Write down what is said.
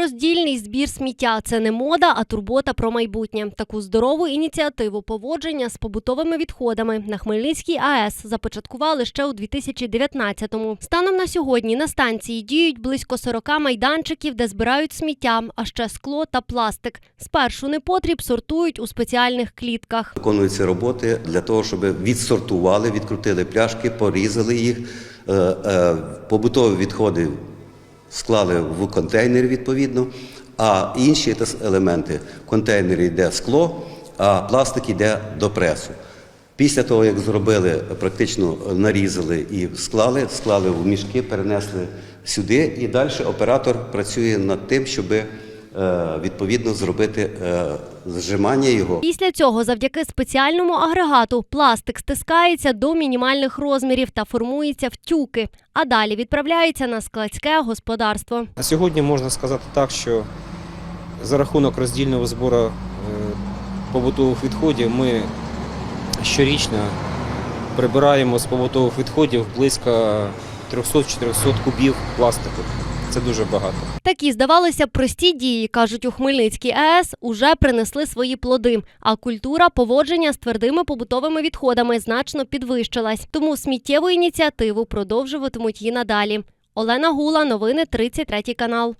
Роздільний збір сміття це не мода, а турбота про майбутнє. Таку здорову ініціативу поводження з побутовими відходами на Хмельницькій АЕС започаткували ще у 2019-му. Станом на сьогодні на станції діють близько 40 майданчиків, де збирають сміття, а ще скло та пластик. Спершу непотріб сортують у спеціальних клітках. Виконуються роботи для того, щоб відсортували, відкрутили пляшки, порізали їх, е, е, побутові відходи склали в контейнер відповідно, а інші елементи в контейнері йде скло, а пластик йде до пресу. Після того, як зробили, практично нарізали і склали, склали в мішки, перенесли сюди, і далі оператор працює над тим, щоб відповідно зробити е, зжимання його. Після цього, завдяки спеціальному агрегату, пластик стискається до мінімальних розмірів та формується в тюки, а далі відправляється на складське господарство. На сьогодні можна сказати так, що за рахунок роздільного збору е, побутових відходів ми щорічно прибираємо з побутових відходів близько 300-400 кубів пластику. Це дуже багато. Такі, здавалося, прості дії, кажуть у Хмельницькій АЕС, уже принесли свої плоди. А культура поводження з твердими побутовими відходами значно підвищилась. Тому сміттєву ініціативу продовжуватимуть і надалі. Олена Гула, новини 33 канал.